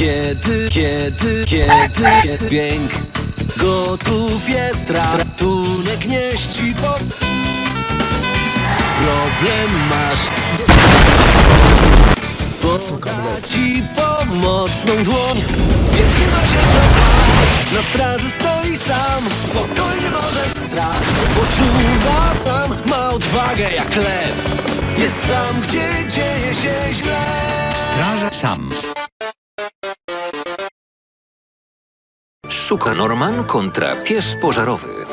Kiedy, kiedy, kiedy, kiedy Bieg gotów jest ratunek nieści po Problem masz. Poda ci pomocną dłoń Więc nie ma się co bać Na straży stoi sam Spokojny możesz strach. Poczuwa sam Ma odwagę jak lew. Jest tam, gdzie dzieje się źle. Straża sam. Suka Norman kontra pies pożarowy.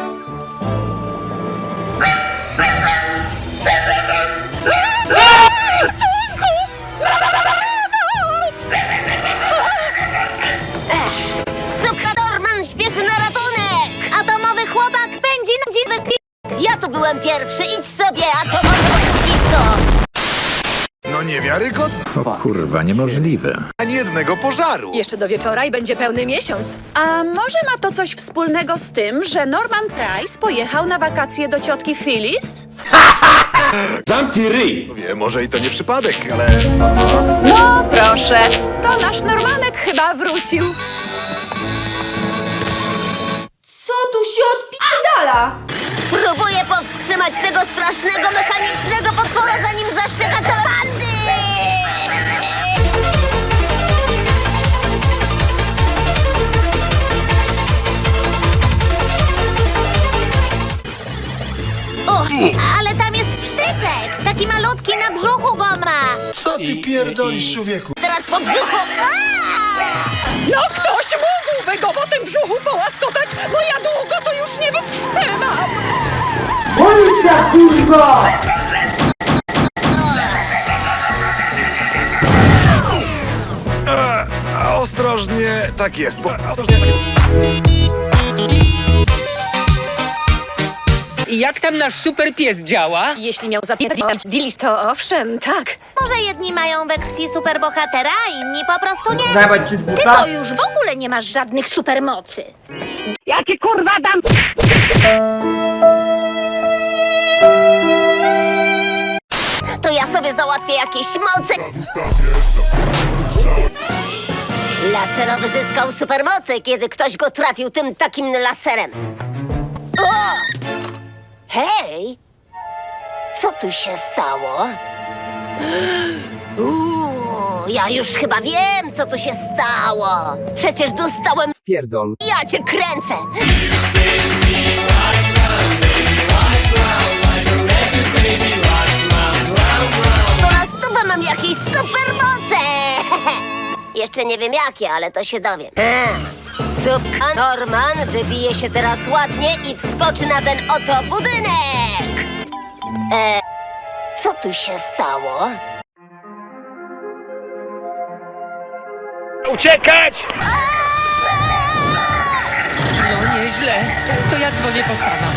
Suka Norman śpieszy na ratunek! Atomowy chłopak pędzi na klik! Ja tu byłem pierwszy, idź sobie, atomowe oszustwo! No niewiarygodne. O kurwa, niemożliwe. Ani jednego pożaru. Jeszcze do wieczora i będzie pełny miesiąc. A może ma to coś wspólnego z tym, że Norman Price pojechał na wakacje do ciotki Phyllis? Wie, może i to nie przypadek, ale... No proszę, to nasz Normanek chyba wrócił. Co tu się odpidala? Próbuję powstrzymać tego strasznego mechanicznego potwora, zanim zaszczeka całe bandy! Ale tam jest psztyczek! Taki malutki na brzuchu go ma! Co ty pierdolisz, człowieku? Teraz po brzuchu... No ktoś mógłby go po tym brzuchu połaskotać, bo ja długo to już nie wytrzymam. A ostrożnie, tak jest. Ostrożnie, tak jest. Jak tam nasz super pies działa? Jeśli miał zapierdalać Dillis, to owszem, tak. Może jedni mają we krwi superbohatera, a inni po prostu nie. Zajebać ci z Ty buta? to już w ogóle nie masz żadnych supermocy. To ja sobie załatwię jakieś moce. Laserowy zyskał supermoce, kiedy ktoś go trafił tym takim laserem. O! Hej! Co tu się stało? Uuu, ja już chyba wiem, co tu się stało. Przecież dostałem... Pierdol. Ja cię kręcę! To na stówę mam jakieś supermoce! Jeszcze nie wiem jakie, ale to się dowiem. Subka Norman wybije się teraz ładnie i wskoczy na ten oto budynek! E, co tu się stało? No nieźle. To ja dzwonię po sama.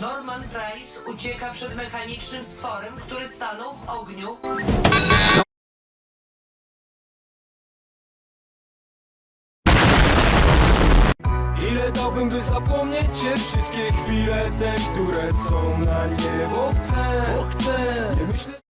Norman Price ucieka przed mechanicznym stworem, który stanął w ogniu. Ile dałbym, by zapomnieć cię Wszystkie chwile te, które są na nie Bo chcę, bo chcę. Nie myślę